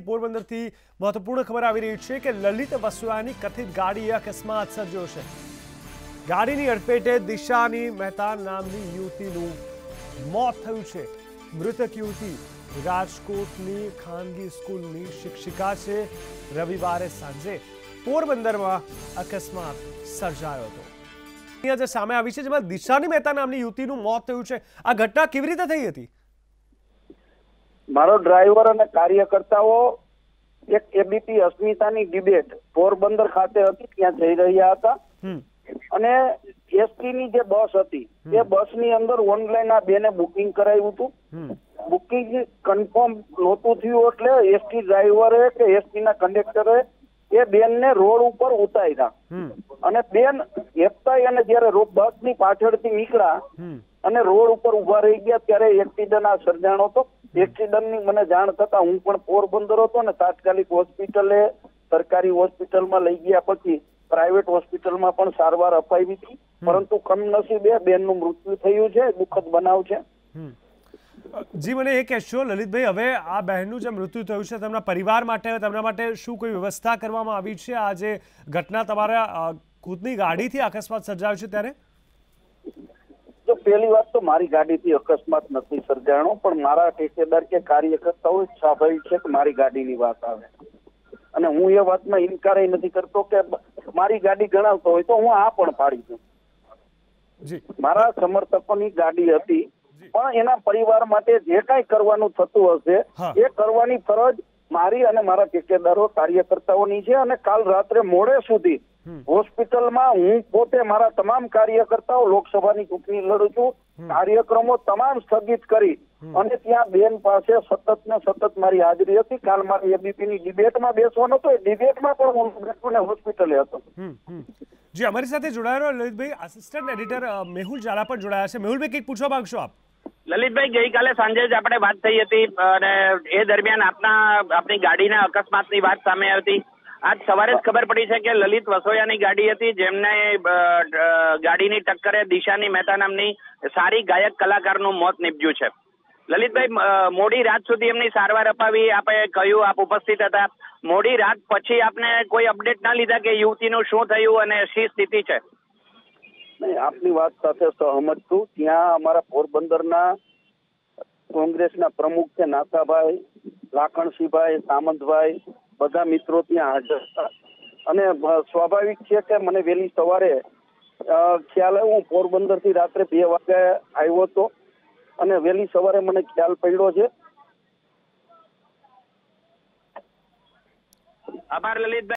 પોરબંદરથી મહત્વપૂર્ણ ખબર આવી રહી છે કે લલિત વસુયાની કથિત ગાડીએ અકસ્માત સર્જ્યો છે. ગાડીની અડફેટે દિશાની મહેતા નામની યુવતીનું મોત થયું છે. મૃતક યુવતી રાજકોટની ખાનગી સ્કૂલની શિક્ષિકા છે. રવિવારે સાંજે પોરબંદરમાં અકસ્માત સર્જાયો હતો. જે સામે આવી છે, જેમાં દિશાની મહેતા નામની યુવતીનું મોત થયું છે. આ ઘટના કેવી રીતે થઈ હતી? મારો ડ્રાઈવર અને કાર્યકર્તાઓ એક એબીપી અસ્મિતાની ડિબેટ પોરબંદર ખાતે હતી ત્યાં જઈ રહ્યા હતા. અને એસટી ની જે બસ હતી એ બસની અંદર ઓનલાઈન આ બેને બુકિંગ કરાવ્યું હતું. બુકિંગ કન્ફર્મ નહોતું થયું એટલે એસટી ડ્રાઈવરે કે એસટી ના કંડક્ટરે એ બેનને રોડ ઉપર ઉતાર્યા. અને બેન એકતા અને જયારે બસની પાછળથી નીકળ્યા અને રોડ ઉપર ઊભા રહી ગયા ત્યારે એક્સિડન્ટ આ સર્જાણો હતો. એક્સિડન્ટની મને જાણ થતા હું પણ પોરબંદર હતો ને તાત્કાલિક હોસ્પિટલે સરકારી હોસ્પિટલમાં લઈ ગયા પછી પ્રાઇવેટ હોસ્પિટલમાં પણ સારવાર અપાવી હતી. પરંતુ કમનસીબે બેનનું મૃત્યુ થયું છે દુઃખદ બનાવ છે. જી મને એ કહેશો લલિતભાઈ હવે આ બહેનનું જે મૃત્યુ થયું છે તેમના પરિવાર માટે તેમના માટે શું કોઈ વ્યવસ્થા કરવામાં આવી છે? આ જે ઘટના તમારા ખુદની ગાડીથી અકસ્માત સર્જાયો છે ત્યારે? પહેલી વાત તો મારી ગાડીથી અકસ્માત નથી સર્જાણો પણ મારા ઠેકેદાર કે કાર્યકર્તાઓ સ્વાભાવિક છે કે મારી ગાડીની વાત આવે. અને હું એ વાતમાં ઇનકાર નથી કરતો કે મારી ગાડી ગણાવતો હોય તો હું આ પણ પાડી દઉં. મારા સમર્થકોની ગાડી હતી પણ એના પરિવાર માટે જે કાંઈ કરવાનું થતું હશે એ કરવાની ફરજ મારી અને મારા ઠેકેદારો કાર્યકર્તાઓની છે અને કાલ રાત્રે મોડે સુધી. હોસ્પિટલમાં હું પોતે મારા તમામ કાર્યકર્તાઓ લોકસભાની ચૂંટણી લડું છું. કાર્યક્રમો તમામ સ્થગિત કરી. અને ત્યાં બેન પાસે સતત ને સતત મારી હાજરી હતી. કાલ મારી એબીપી ની ડિબેટમાં બેસવાનો હતો. એ ડિબેટમાં પણ હું બેઠું ને હોસ્પિટલે હતો. જી અમારી સાથે જોડાયેલો લલિતભાઈ. આસિસ્ટન્ટ એડિટર મેહુલ ઝાલા પણ જોડાયા છે. મેહુલભાઈ કંઈક પૂછવા માંગશો આપ? લલિતભાઈ ગઈકાલે સાંજે જ આપણે વાત થઈ હતી અને એ દરમિયાન આપના આપની ગાડીના અકસ્માતની વાત સામે આવી હતી. આજ સવારે જ ખબર પડી છે કે લલિત વસોયાની ગાડી હતી, જેમને ગાડીની ટક્કરે દિશાની મહેતા નામની સારી ગાયક કલાકારનું મોત નીપજ્યું છે. લલિતભાઈ મોડી રાત સુધી એમની સારવાર અપાવી, આપે કહ્યું, આપ ઉપસ્થિત હતા. મોડી રાત પછી આપને કોઈ અપડેટ ના લીધા કે યુવતીનું શું થયું અને શી સ્થિતિ છે? આપની વાત સાથે સહમત છું. ત્યાં અમારા પોરબંદરના કોંગ્રેસના પ્રમુખ છે નાથાભાઈ લાખણસિંહભાઈ, સામંતભાઈ બધા મિત્રો ત્યાં હાજર હતા. અને સ્વાભાવિક છે કે મને વહેલી સવારે ખ્યાલ હું પોરબંદરથી રાત્રે બે વાગે આવ્યો હતો. અને વહેલી સવારે મને ખ્યાલ પડ્યો છે. આભાર લલિતભાઈ.